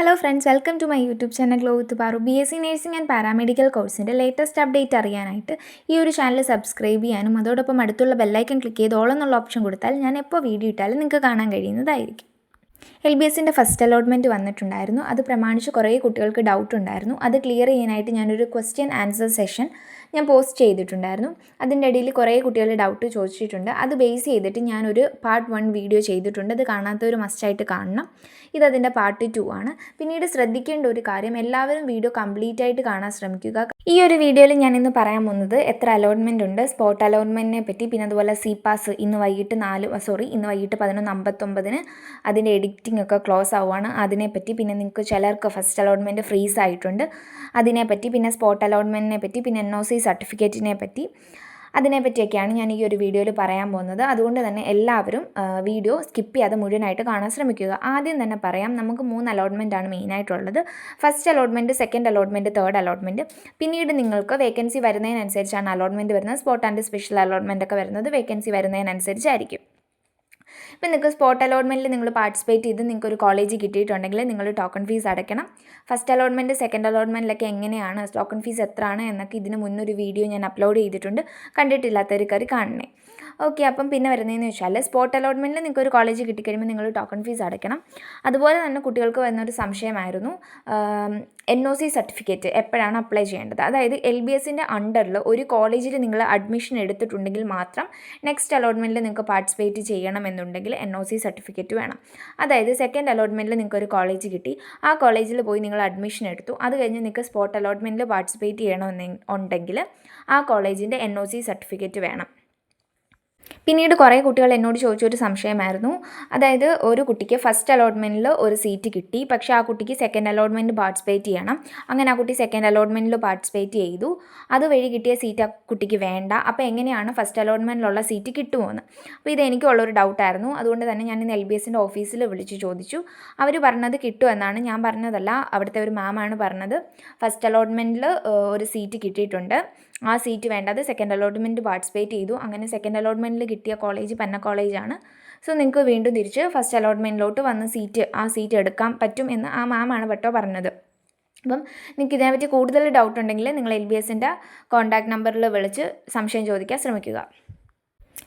Hello friends welcome to my YouTube channel glow with Paru B S C nursing and paramedical കോഴ്സിന്റെ latest update അറിയാനായിട്ട് ഈ ഒരു channel subscribe ചെയ്യാനും അതോടൊപ്പം അടുത്തുള്ള ബെല്ലൈക്കൺ ക്ലിക്ക് ചെയ്ത് ഓൾ എന്നുള്ള ഓപ്ഷൻ കൊടുത്താൽ ഞാൻ എപ്പോൾ വീഡിയോ ഇട്ടാലും നിങ്ങൾക്ക് കാണാൻ കഴിയുന്നതായിരിക്കും. എൽ ബി എസിന്റെ ഫസ്റ്റ് അലോട്ട്മെന്റ് വന്നിട്ടുണ്ടായിരുന്നു. അത് പ്രമാണിച്ച് കുറേ കുട്ടികൾക്ക് ഡൗട്ട് ഉണ്ടായിരുന്നു. അത് ക്ലിയർ ചെയ്യാനായിട്ട് ഞാനൊരു ക്വസ്റ്റ്യൻ ആൻസർ സെഷൻ ഞാൻ പോസ്റ്റ് ചെയ്തിട്ടുണ്ടായിരുന്നു. അതിന്റെ ഇടയിൽ കുറേ കുട്ടികൾ ഡൗട്ട് ചോദിച്ചിട്ടുണ്ട്. അത് ബേസ് ചെയ്തിട്ട് ഞാനൊരു പാർട്ട് വൺ വീഡിയോ ചെയ്തിട്ടുണ്ട്. അത് കാണാത്തവർ മസ്റ്റായിട്ട് കാണണം. ഇതതിന്റെ പാർട്ട് ടു ആണ്. പിന്നീട് ശ്രദ്ധിക്കേണ്ട ഒരു കാര്യം എല്ലാവരും വീഡിയോ കംപ്ലീറ്റ് ആയിട്ട് കാണാൻ ശ്രമിക്കുക. ഈ ഒരു വീഡിയോയിൽ ഞാൻ ഇന്ന് പറയാൻ പോകുന്നത് എത്ര അലോട്ട്മെന്റ് ഉണ്ട് സ്പോട്ട് അലോട്ട്മെന്റിനെ പറ്റി പിന്നെ അതുപോലെ സി പാസ് ഇന്ന് വൈകിട്ട് നാല് സോറി ഇന്ന് വൈകിട്ട് പതിനൊന്ന് അമ്പത്തൊമ്പതിന് അതിന്റെ എഡിറ്റിംഗ് ഒക്കെ ക്ലോസ് ആവുകയാണ് അതിനെപ്പറ്റി പിന്നെ നിങ്ങൾക്ക് ചിലർക്ക് ഫസ്റ്റ് അലോട്ട്മെന്റ് ഫ്രീസ് ആയിട്ടുണ്ട്. അതിനെപ്പറ്റി പിന്നെ സ്പോട്ട് അലോട്ട്മെന്റിനെ പറ്റി പിന്നെ എൻ ഒ സി സർട്ടിഫിക്കറ്റിനെ പറ്റി അതിനെപ്പറ്റിയൊക്കെയാണ് ഞാൻ ഈ ഒരു വീഡിയോയിൽ പറയാൻ പോകുന്നത്. അതുകൊണ്ട് തന്നെ എല്ലാവരും വീഡിയോ സ്കിപ്പ് ചെയ്യാതെ മുഴുവനായിട്ട് കാണാൻ ശ്രമിക്കുക. ആദ്യം തന്നെ പറയാം നമുക്ക് മൂന്ന് അലോട്ട്മെന്റ് ആണ് മെയിനായിട്ടുള്ളത് first allotment second allotment third allotment പിന്നീട് നിങ്ങൾക്ക് വേക്കൻസി വരുന്നതിനനുസരിച്ചാണ് അലോട്ട്മെന്റ് വരുന്നത്. സ്പോട്ട് ആൻഡ് സ്പെഷ്യൽ അലോട്ട്മെന്റൊക്കെ വരുന്നത് വേക്കൻസി വരുന്നതിനനുസരിച്ചായിരിക്കും. ഇപ്പം നിങ്ങൾക്ക് സ്പോട്ട് അലോട്ട്മെന്റിൽ നിങ്ങൾ പാർട്ടിസിപ്പേറ്റ് ചെയ്ത് നിങ്ങൾക്ക് ഒരു കോളേജ് കിട്ടിയിട്ടുണ്ടെങ്കിൽ നിങ്ങൾ ടോക്കൺ ഫീസ് അടയ്ക്കണം. ഫസ്റ്റ് അലോട്ട്മെന്റ് സെക്കൻഡ് അലോട്ട്മെന്റിലൊക്കെ എങ്ങനെയാണ്? ടോക്കൺ ഫീസ് എത്രയാണ് എന്നൊക്കെ ഇതിന് മുന്നൊരു വീഡിയോ ഞാൻ അപ്ലോഡ് ചെയ്തിട്ടുണ്ട്. കണ്ടിട്ടില്ലാത്തവർ കയറി കാണണേ. ഓക്കെ അപ്പം പിന്നെ വരുന്നതെന്ന് വെച്ചാൽ സ്പോട്ട് അലോട്ട്മെന്റിൽ നിങ്ങൾക്ക് ഒരു കോളേജ് കിട്ടിക്കഴിയുമ്പോൾ നിങ്ങൾ ടോക്കൺ ഫീസ് അടയ്ക്കണം. അതുപോലെ തന്നെ കുട്ടികൾക്ക് വരുന്നൊരു സംശയമായിരുന്നു. എൻ ഒ സി സർട്ടിഫിക്കറ്റ് എപ്പോഴാണ് അപ്ലൈ ചെയ്യേണ്ടത്? അതായത് എൽ ബി എസിന്റെ അണ്ടറിൽ ഒരു കോളേജിൽ നിങ്ങൾ അഡ്മിഷൻ എടുത്തിട്ടുണ്ടെങ്കിൽ മാത്രം നെക്സ്റ്റ് അലോട്ട്മെന്റിൽ നിങ്ങൾക്ക് പാർട്ടിസിപ്പേറ്റ് ചെയ്യണമെന്നുണ്ടെങ്കിൽ എൻ ഒ സി സർട്ടിഫിക്കറ്റ് വേണം. അതായത് സെക്കൻഡ് അലോട്ട്മെന്റിൽ നിങ്ങൾക്ക് ഒരു കോളേജ് കിട്ടി. ആ കോളേജിൽ പോയി നിങ്ങൾ അഡ്മിഷൻ എടുത്തു. അത് കഴിഞ്ഞ് നിങ്ങൾക്ക് സ്പോട്ട് അലോട്ട്മെന്റിൽ പാർട്ടിസിപ്പേറ്റ് ചെയ്യണമെന്നുണ്ടെങ്കിൽ ആ കോളേജിന്റെ എൻ ഒ സി സർട്ടിഫിക്കറ്റ് വേണം. പിന്നീട് കുറേ കുട്ടികൾ എന്നോട് ചോദിച്ചൊരു സംശയമായിരുന്നു. അതായത് ഒരു കുട്ടിക്ക് ഫസ്റ്റ് അലോട്ട്മെന്റിൽ ഒരു സീറ്റ് കിട്ടി. പക്ഷേ ആ കുട്ടിക്ക് സെക്കൻഡ് അലോട്ട്മെന്റ് പാർട്ടിസിപ്പേറ്റ് ചെയ്യണം. അങ്ങനെ ആ കുട്ടി സെക്കൻഡ് അലോട്ട്മെന്റിൽ പാർട്ടിസിപ്പേറ്റ് ചെയ്തു. അതുവഴി കിട്ടിയ സീറ്റ് ആ കുട്ടിക്ക് വേണ്ട. അപ്പോൾ എങ്ങനെയാണ് ഫസ്റ്റ് അലോട്ട്മെന്റിലുള്ള സീറ്റ് കിട്ടുമോയെന്ന് അപ്പോൾ ഇത് എനിക്കുള്ളൊരു ഡൗട്ടായിരുന്നു അതുകൊണ്ട് തന്നെ ഞാൻ ഇന്ന് എൽ ബി എസിന്റെ ഓഫീസിൽ വിളിച്ച് ചോദിച്ചു. അവർ പറഞ്ഞത് കിട്ടുമെന്നാണ് ഞാൻ പറഞ്ഞതല്ല. അവിടുത്തെ ഒരു മാമാണ് പറഞ്ഞത്. ഫസ്റ്റ് അലോട്ട്മെന്റിൽ ഒരു സീറ്റ് കിട്ടിയിട്ടുണ്ട്. ആ സീറ്റ് വേണ്ടത് സെക്കൻഡ് അലോട്ട്മെന്റ് പാർട്ടിസിപ്പേറ്റ് ചെയ്തു. അങ്ങനെ സെക്കൻഡ് അലോട്ട്മെന്റിൽ കിട്ടിയ കോളേജ് പന്ന കോളേജാണ്. സോ നിങ്ങൾക്ക് വീണ്ടും തിരിച്ച് ഫസ്റ്റ് അലോട്ട്മെന്റിലോട്ട് വന്ന് സീറ്റ് ആ സീറ്റ് എടുക്കാൻ പറ്റും എന്ന് ആ മാമാണ് പെട്ടോ പറഞ്ഞത്. അപ്പം നിങ്ങൾക്ക് ഇതിനെപ്പറ്റി കൂടുതൽ ഡൗട്ട് ഉണ്ടെങ്കിൽ നിങ്ങൾ എൽ ബി എസിന്റെ കോൺടാക്ട് നമ്പറിൽ വിളിച്ച് സംശയം ചോദിക്കാൻ ശ്രമിക്കുക.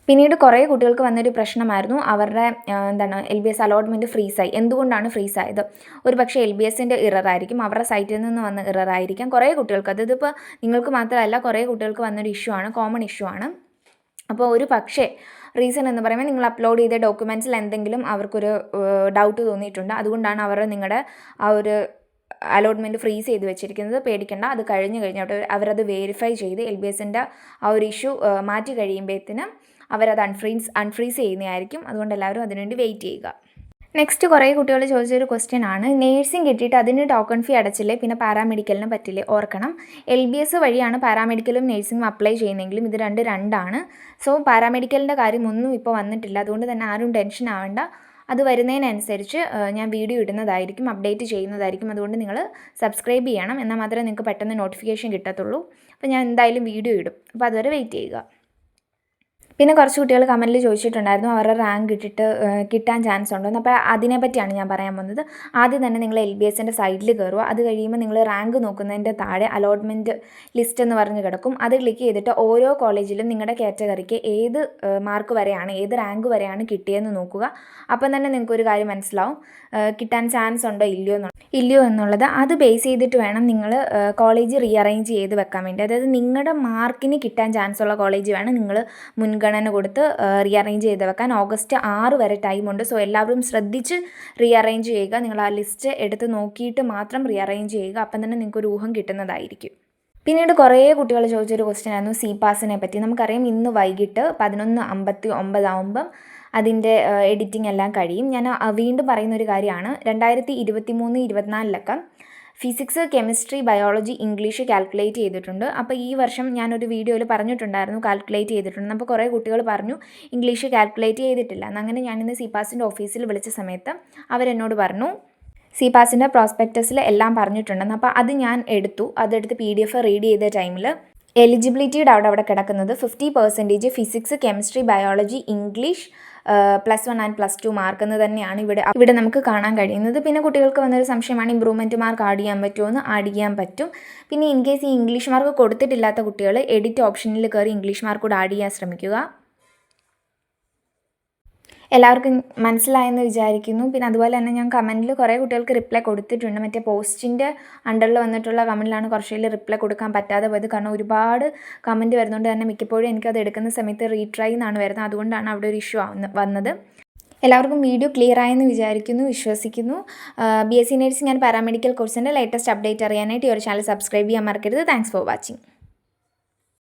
പിന്നീട് കുറേ കുട്ടികൾക്ക് വന്നൊരു പ്രശ്നമായിരുന്നു. അവരുടെ എന്താണ് എൽ ബി എസ് അലോട്ട്മെന്റ് ഫ്രീസായി. എന്തുകൊണ്ടാണ് ഫ്രീസായത്? ഒരു പക്ഷേ എൽ ബി എസിന്റെ ഇററായിരിക്കും അവരുടെ സൈറ്റിൽ നിന്ന് വന്ന ഇററായിരിക്കാം. കുറേ കുട്ടികൾക്ക് അത് ഇതിപ്പോൾ നിങ്ങൾക്ക് മാത്രമല്ല കുറേ കുട്ടികൾക്ക് വന്നൊരു ഇഷ്യൂ ആണ് കോമൺ ഇഷ്യൂ ആണ്. അപ്പോൾ ഒരു പക്ഷേ റീസൺ എന്ന് പറയുമ്പോൾ നിങ്ങൾ അപ്ലോഡ് ചെയ്ത ഡോക്യുമെന്റ്സിൽ എന്തെങ്കിലും അവർക്കൊരു ഡൗട്ട് തോന്നിയിട്ടുണ്ട്. അതുകൊണ്ടാണ് അവർ നിങ്ങളുടെ ആ ഒരു അലോട്ട്മെന്റ് ഫ്രീസ് ചെയ്ത് വെച്ചിരിക്കുന്നത്. പേടിക്കേണ്ട. അത് കഴിഞ്ഞ് കഴിഞ്ഞിട്ട് അവരത് വേരിഫൈ ചെയ്ത് എൽ ബി എസിന്റെ ആ ഒരു ഇഷ്യൂ മാറ്റി കഴിയുമ്പോഴത്തേനും അവരത് അൺഫ്രീസ് അൺഫ്രീസ് ചെയ്യുന്നതായിരിക്കും. അതുകൊണ്ട് എല്ലാവരും അതിനുവേണ്ടി വെയിറ്റ് ചെയ്യുക. നെക്സ്റ്റ് കുറേ കുട്ടികൾ ചോദിച്ചൊരു ക്വസ്റ്റ്യൻ ആണ്. നേഴ്സിംഗ് കിട്ടിയിട്ട് അതിന് ടോക്കൺ ഫീ അടച്ചില്ലേ? പിന്നെ പാരാമെഡിക്കലിന് പറ്റില്ലേ? ഓർക്കണം. എൽ ബി എസ് വഴിയാണ് പാരാമെഡിക്കലും നേഴ്സിംഗും അപ്ലൈ ചെയ്യുന്നതെങ്കിലും ഇത് രണ്ട് രണ്ടാണ്. സോ പാരാമെഡിക്കലിന്റെ കാര്യം ഒന്നും ഇപ്പോൾ വന്നിട്ടില്ല. അതുകൊണ്ട് തന്നെ ആരും ടെൻഷൻ ആവേണ്ട. അത് വരുന്നതിനനുസരിച്ച് ഞാൻ വീഡിയോ ഇടുന്നതായിരിക്കും അപ്ഡേറ്റ് ചെയ്യുന്നതായിരിക്കും. അതുകൊണ്ട് നിങ്ങൾ സബ്സ്ക്രൈബ് ചെയ്യണം. എന്നാൽ മാത്രമേ നിങ്ങൾക്ക് പെട്ടെന്ന് നോട്ടിഫിക്കേഷൻ കിട്ടത്തുള്ളൂ. അപ്പോൾ ഞാൻ എന്തായാലും വീഡിയോ ഇടും. അപ്പോൾ അതുവരെ വെയിറ്റ് ചെയ്യുക. പിന്നെ കുറച്ച് കുട്ടികൾ കമന്റിൽ ചോദിച്ചിട്ടുണ്ടായിരുന്നു അവരുടെ റാങ്ക് ഇട്ടിട്ട് കിട്ടാൻ ചാൻസ് ഉണ്ടോ എന്ന്. അപ്പോൾ അതിനെപ്പറ്റിയാണ് ഞാൻ പറയാൻ പോകുന്നത്. ആദ്യം തന്നെ നിങ്ങൾ എൽ ബി എസിന്റെ സൈഡിൽ കയറുക അത് കഴിയുമ്പോൾ നിങ്ങൾ റാങ്ക് നോക്കുന്നതിന്റെ താഴെ അലോട്ട്മെന്റ് ലിസ്റ്റ് എന്ന് പറഞ്ഞ് കിടക്കും. അത് ക്ലിക്ക് ചെയ്തിട്ട് ഓരോ കോളേജിലും നിങ്ങളുടെ കാറ്റഗറിക്ക് ഏത് മാർക്ക് വരെയാണ് ഏത് റാങ്ക് വരെയാണ് കിട്ടിയതെന്ന് നോക്കുക. അപ്പം തന്നെ നിങ്ങൾക്കൊരു കാര്യം മനസ്സിലാവും. കിട്ടാൻ ചാൻസ് ഉണ്ടോ ഇല്ലയോ എന്നുള്ളത് ഇല്ലയോ എന്നുള്ളത് അത് ബേസ് ചെയ്തിട്ട് വേണം നിങ്ങൾ കോളേജ് റീഅറേഞ്ച് ചെയ്ത് വെക്കാൻ വേണ്ടി. അതായത് നിങ്ങളുടെ മാർക്കിന് കിട്ടാൻ ചാൻസ് ഉള്ള കോളേജ് വേണം നിങ്ങൾ മുൻഗണന കൊടുത്ത് റീഅറേഞ്ച് ചെയ്ത് വെക്കാൻ ഓഗസ്റ്റ് ആറ് വരെ ടൈമുണ്ട് സോ എല്ലാവരും ശ്രദ്ധിച്ച് റീഅറേഞ്ച് ചെയ്യുക. നിങ്ങൾ ആ ലിസ്റ്റ് എടുത്ത് നോക്കിയിട്ട് മാത്രം റീഅറേഞ്ച് ചെയ്യുക. അപ്പം തന്നെ നിങ്ങൾക്ക് ഒരു ഊഹം കിട്ടുന്നതായിരിക്കും. പിന്നീട് കുറേ കുട്ടികൾ ചോദിച്ചൊരു ക്വസ്റ്റ്യൻ ആയിരുന്നു സി പാസിനെ പറ്റി. നമുക്കറിയാം ഇന്ന് വൈകിട്ട് പതിനൊന്ന് അമ്പത്തി ഒമ്പതാവുമ്പം അതിന്റെ എഡിറ്റിംഗ് എല്ലാം കഴിയും. ഞാൻ വീണ്ടും പറയുന്ന ഒരു കാര്യമാണ്. രണ്ടായിരത്തി ഇരുപത്തി മൂന്ന് ഇരുപത്തിനാലിലൊക്കെ physics chemistry biology English calculate ചെയ്തിട്ടുണ്ട്. അപ്പോൾ ഈ വർഷം ഞാനൊരു വീഡിയോയിൽ പറഞ്ഞിട്ടുണ്ടായിരുന്നു കാൽക്കുലേറ്റ് ചെയ്തിട്ടുണ്ട്. അപ്പോൾ കുറേ കുട്ടികൾ പറഞ്ഞു ഇംഗ്ലീഷ് കാൽക്കുലേറ്റ് ചെയ്തിട്ടില്ല. അങ്ങനെ ഞാനിന്ന് സിപാസിന്റെ ഓഫീസിൽ വിളിച്ച സമയത്ത് അവരെന്നോട് പറഞ്ഞു സി പാസിന്റെ പ്രോസ്പെക്ടസിൽ എല്ലാം പറഞ്ഞിട്ടുണ്ടെന്ന് അപ്പോൾ അത് ഞാൻ എടുത്തു. അതെടുത്ത് പി ഡി എഫ് റീഡ് ചെയ്ത ടൈമിൽ എലിജിബിലിറ്റിയുടെ അവിടെ അവിടെ കിടക്കുന്നത് fifty percentage physics chemistry biology English plus one and plus two mark എന്ന് തന്നെയാണ് ഇവിടെ ഇവിടെ നമുക്ക് കാണാൻ കഴിയുന്നത്. പിന്നെ കുട്ടികൾക്ക് വന്നൊരു സംശയമാണ് ഇമ്പ്രൂവ്മെന്റ് മാർക്ക് ആഡ് ചെയ്യാൻ പറ്റുമോ എന്ന്? ആഡ് ചെയ്യാൻ പറ്റും. പിന്നെ ഇൻ കേസ് ഈ ഇംഗ്ലീഷ് മാർക്ക് കൊടുത്തിട്ടില്ലാത്ത കുട്ടികൾ എഡിറ്റ് ഓപ്ഷനിൽ കയറി ഇംഗ്ലീഷ് മാർക്ക് കൂടെ ആഡ് ചെയ്യാൻ ശ്രമിക്കുക. എല്ലാവർക്കും മനസ്സിലായെന്ന് വിചാരിക്കുന്നു. പിന്നെ അതുപോലെ തന്നെ ഞാൻ കമന്റിൽ കുറേ കുട്ടികൾക്ക് റിപ്ലൈ കൊടുത്തിട്ടുണ്ട്. മറ്റേ പോസ്റ്റിന്റെ അണ്ടറിൽ വന്നിട്ടുള്ള കമന്റിലാണ് കുറച്ചതിൽ റിപ്ലൈ കൊടുക്കാൻ പറ്റാതെ പോയത്. കാരണം ഒരുപാട് കമന്റ് വരുന്നതുകൊണ്ട് തന്നെ മിക്കപ്പോഴും എനിക്കത് എടുക്കുന്ന സമയത്ത് റീട്രൈ എന്നാണ് വരുന്നത്. അതുകൊണ്ടാണ് അവിടെ ഒരു ഇഷ്യൂ വന്നത്. എല്ലാവർക്കും വീഡിയോ ക്ലിയർ ആയെന്ന് വിചാരിക്കുന്നു വിശ്വസിക്കുന്നു. B S C nursing and paramedical കോഴ്സിന്റെ ലേറ്റസ്റ്റ് അപ്ഡേറ്റ് അറിയാനായിട്ട് ഈ ഒരു ചാനൽ സബ്സ്ക്രൈബ് ചെയ്യാൻ മറക്കരുത്. Thanks for watching